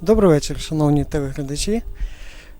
Добрий вечір, шановні телеглядачі.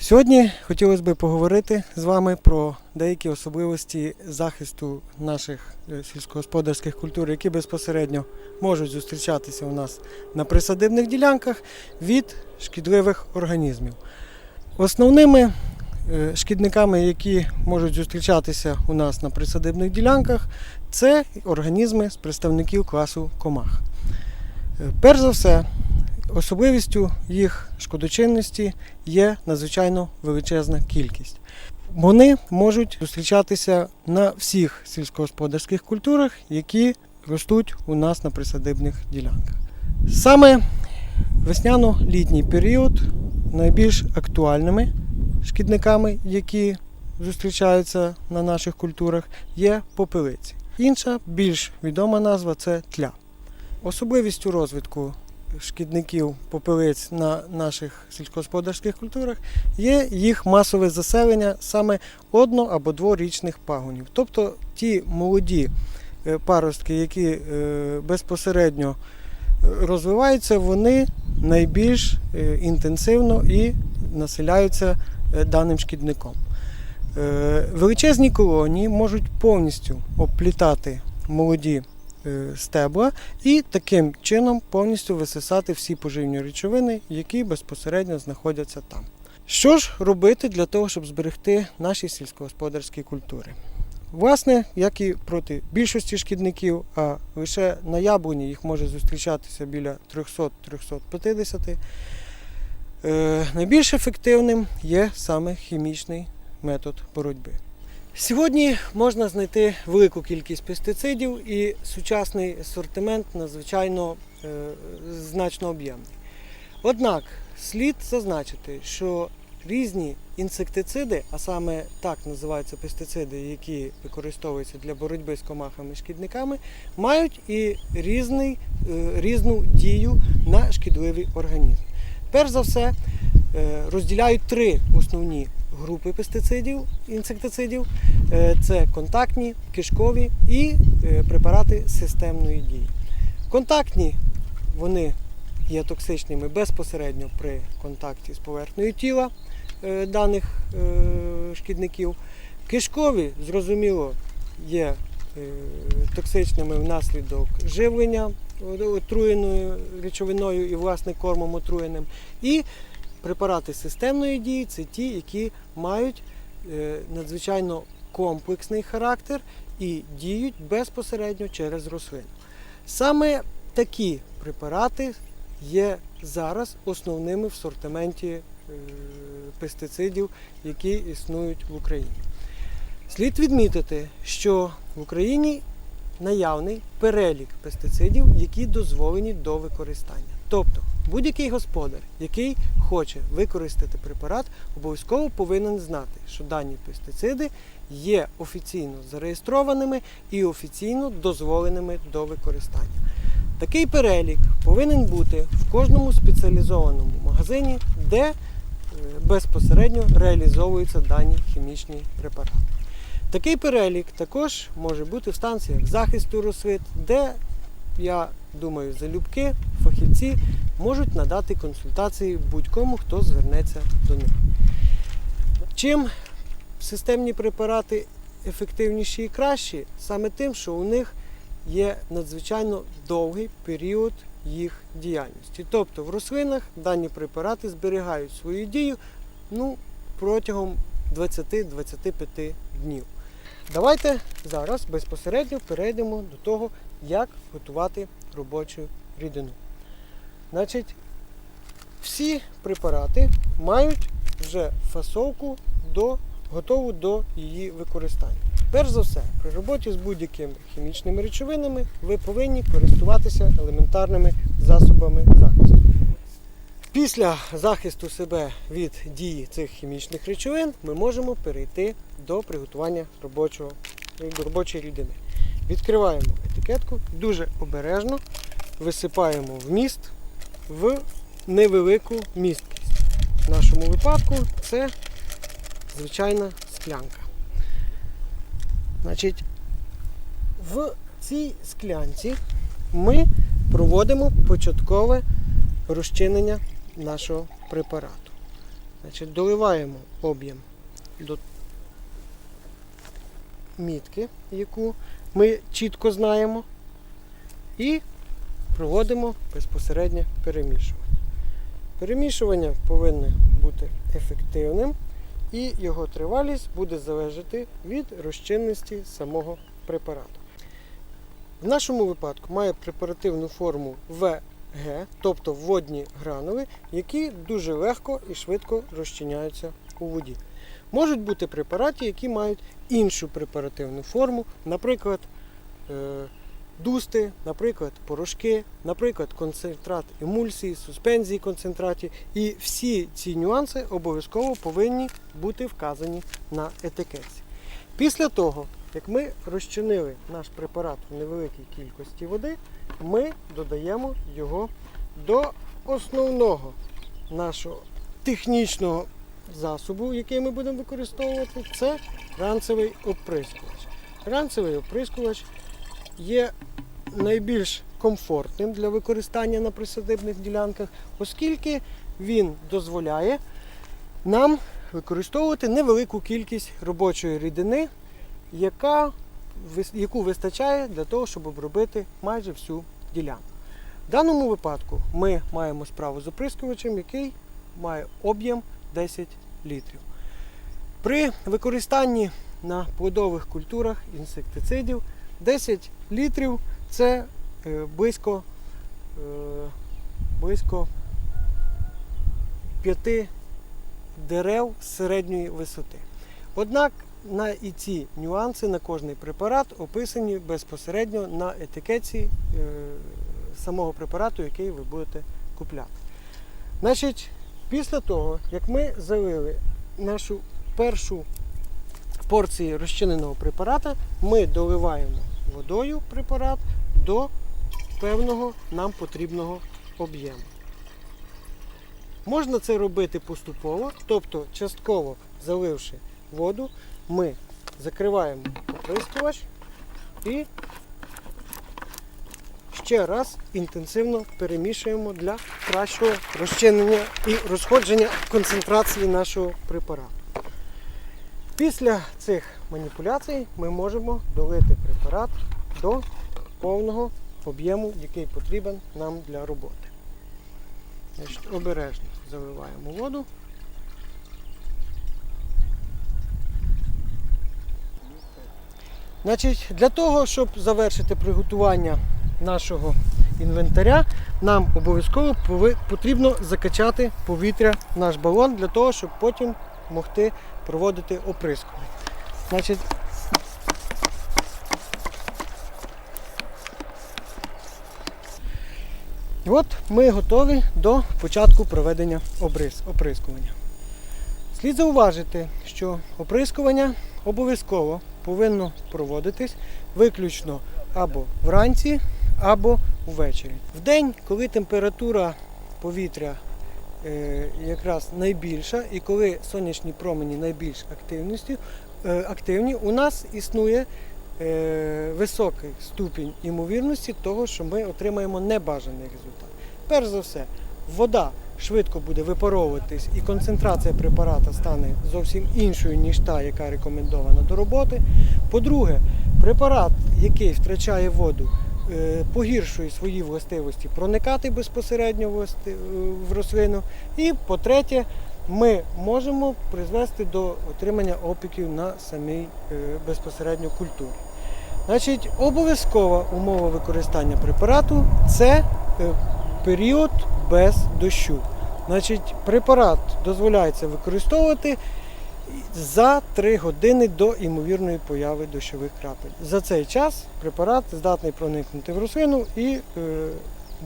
Сьогодні хотілося б поговорити з вами про деякі особливості захисту наших е, сільськогосподарських культур, які безпосередньо можуть зустрічатися у нас на присадибних ділянках від шкідливих організмів. Основними е, шкідниками, які можуть зустрічатися у нас на присадибних ділянках, це організми з представників класу комах. Е, Перш за все, Особливістю їх шкодочинності є надзвичайно величезна кількість. Вони можуть зустрічатися на всіх сільськогосподарських культурах, які ростуть у нас на присадибних ділянках. Саме весняно-літній період найбільш актуальними шкідниками, які зустрічаються на наших культурах, є попелиці. Інша більш відома назва це тля. Особливістю розвитку шкідників попелиць на наших сільськогосподарських культурах є їх масове заселення саме одно- або дворічних пагонів. Тобто ті молоді е, паростки, які е, безпосередньо е, розвиваються, вони найбільш інтенсивно і населяються даним шкідником. Величезні колонії можуть повністю обплітати молоді стебла і таким чином повністю висисати всі поживні речовини, які безпосередньо знаходяться там. Що ж робити для того, щоб зберегти наші сільськогосподарські культури? Власне, як і проти більшості шкідників, а лише на яблуні їх може зустрічатися біля 300-350. е, Найбільш ефективним є саме хімічний метод боротьби. Сьогодні можна знайти велику кількість пестицидів і сучасний асортимент надзвичайно е, значно об'ємний. Однак слід зазначити, що різні інсектициди, а саме так називаються пестициди, які використовуються для боротьби з комахами і шкідниками, мають і різний, е, різну дію на шкідливий організм. Перш за все, е, розділяють три основні групи пестицидів, інсектицидів. Е, Це контактні, кишкові і е, препарати системної дії. Контактні вони є токсичними безпосередньо при контакті з поверхнею тіла е, даних шкідників. Кишкові, зрозуміло, є токсичними внаслідок живлення отруєною речовиною і власне кормом отруєним. І препарати системної дії це ті, які мають е, надзвичайно комплексний характер і діють безпосередньо через рослину. Саме такі препарати є зараз основними в сортименті е, пестицидів, які існують в Україні. Слід відмітити, що в Україні наявний перелік пестицидів, які дозволені до використання. Тобто будь-який господар, який хоче використати препарат, обов'язково повинен знати, що дані пестициди є офіційно зареєстрованими і офіційно дозволеними до використання. Такий перелік повинен бути в кожному спеціалізованому магазині, де е, безпосередньо реалізовуються дані хімічні препарати. Такий перелік також може бути в станціях захисту рослин, де, я думаю, залюбки фахівці можуть надати консультації будь-кому, хто звернеться до них. Чим системні препарати ефективніші і кращі, саме тим, що у них є надзвичайно довгий період їх діяльності. Тобто в рослинах дані препарати зберігають свою дію ну, протягом 20-25 днів. Давайте зараз безпосередньо перейдемо до того, як готувати робочу рідину. Значить, всі препарати мають вже фасовку до, готову до її використання. Перш за все, при роботі з будь-якими хімічними речовинами ви повинні користуватися елементарними засобами захисту. Після захисту себе від дії цих хімічних речовин ми можемо перейти до приготування робочого, робочої рідини. Відкриваємо етикетку, дуже обережно висипаємо вміст в невелику місткість. в нашому випадку це звичайна склянка. Значить, в цій склянці ми проводимо початкове розчинення нашого препарату. Значить, доливаємо об'єм до мітки, яку ми чітко знаємо, і проводимо безпосереднє перемішування. Перемішування повинно бути ефективним і його тривалість буде залежати від розчинності самого препарату. В нашому випадку має препаративну форму ВГ, тобто водні гранули, які дуже легко і швидко розчиняються у воді. Можуть бути препарати, які мають іншу препаративну форму, наприклад, е, дусти, наприклад, порошки, наприклад, концентрат емульсії, суспензії концентратів. І всі ці нюанси обов'язково повинні бути вказані на етикетці. Після того, як ми розчинили наш препарат в невеликій кількості води, ми додаємо його до основного нашого технічного засобу, який ми будемо використовувати, це ранцевий оприскувач. Ранцевий оприскувач є найбільш комфортним для використання на присадибних ділянках, оскільки він дозволяє нам використовувати невелику кількість робочої рідини, яка, яку вистачає для того, щоб обробити майже всю ділянку. В даному випадку ми маємо справу з оприскувачем, який має об'єм 10 літрів. При використанні на плодових культурах інсектицидів 10 літрів це е, близько, е, близько 5 дерев середньої висоти. Однак на і ці нюанси на кожний препарат описані безпосередньо на етикетці е, самого препарату, який ви будете купляти. Значить, після того, як ми залили нашу першу порцію розчиненого препарата, ми доливаємо водою препарат до певного нам потрібного об'єму. Можна це робити поступово, тобто частково заливши воду, ми закриваємо оприскувач і ще раз інтенсивно перемішуємо для кращого розчинення і розходження концентрації нашого препарату. Після цих маніпуляцій ми можемо долити препарат до повного об'єму, який потрібен нам для роботи. Значить, обережно заливаємо воду. Значить, для того, щоб завершити приготування нашого інвентаря, нам обов'язково потрібно закачати повітря в наш балон для того, щоб потім могти проводити оприскування. Значить, от ми готові до початку проведення оприскування. Слід зауважити, що оприскування обов'язково повинно проводитись виключно або вранці, або ввечері. В день, коли температура повітря е, якраз найбільша і коли сонячні промені найбільш е, активні, у нас існує е, високий ступінь імовірності того, що ми отримаємо небажаний результат. Перш за все, вода швидко буде випаровуватись і концентрація препарата стане зовсім іншою, ніж та, яка рекомендована до роботи. По-друге, препарат, який втрачає воду, погіршує свої властивості проникати безпосередньо в рослину. І по-третє, ми можемо призвести до отримання опіків на самій е, безпосередньо культурі. Значить, обов'язкова умова використання препарату це е, період без дощу. Значить, препарат дозволяється використовувати за 3 години до імовірної появи дощових крапель. За цей час препарат здатний проникнути в рослину і е,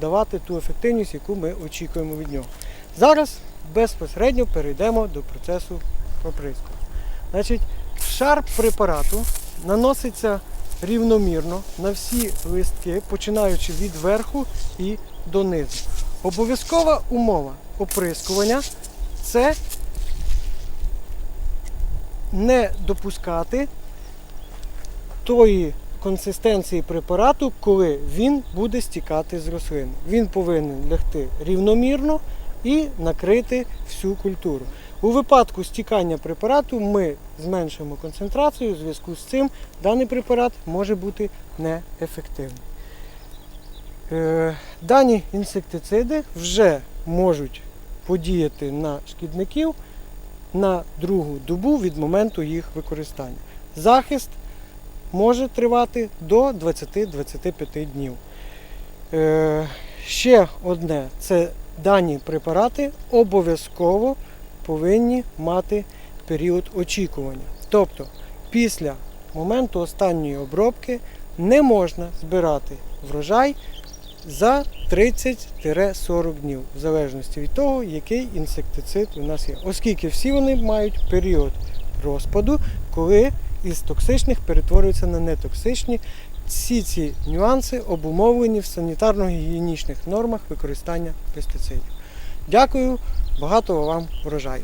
давати ту ефективність, яку ми очікуємо від нього. Зараз безпосередньо перейдемо до процесу оприскування. Значить, шар препарату наноситься рівномірно на всі листки, починаючи від верху і донизу. Обов'язкова умова оприскування це не допускати тої консистенції препарату, коли він буде стікати з рослини. Він повинен лягти рівномірно і накрити всю культуру. У випадку стікання препарату ми зменшуємо концентрацію, у зв'язку з цим даний препарат може бути неефективним. Е, Дані інсектициди вже можуть подіяти на шкідників на другу добу від моменту їх використання. Захист може тривати до 20-25 днів. Е, ще одне це дані препарати обов'язково повинні мати період очікування. Тобто після моменту останньої обробки не можна збирати врожай за 30-40 днів, в залежності від того, який інсектицид у нас є. Оскільки всі вони мають період розпаду, коли із токсичних перетворюються на нетоксичні. Всі ці нюанси обумовлені в санітарно-гігієнічних нормах використання пестицидів. Дякую, багатого вам врожаю!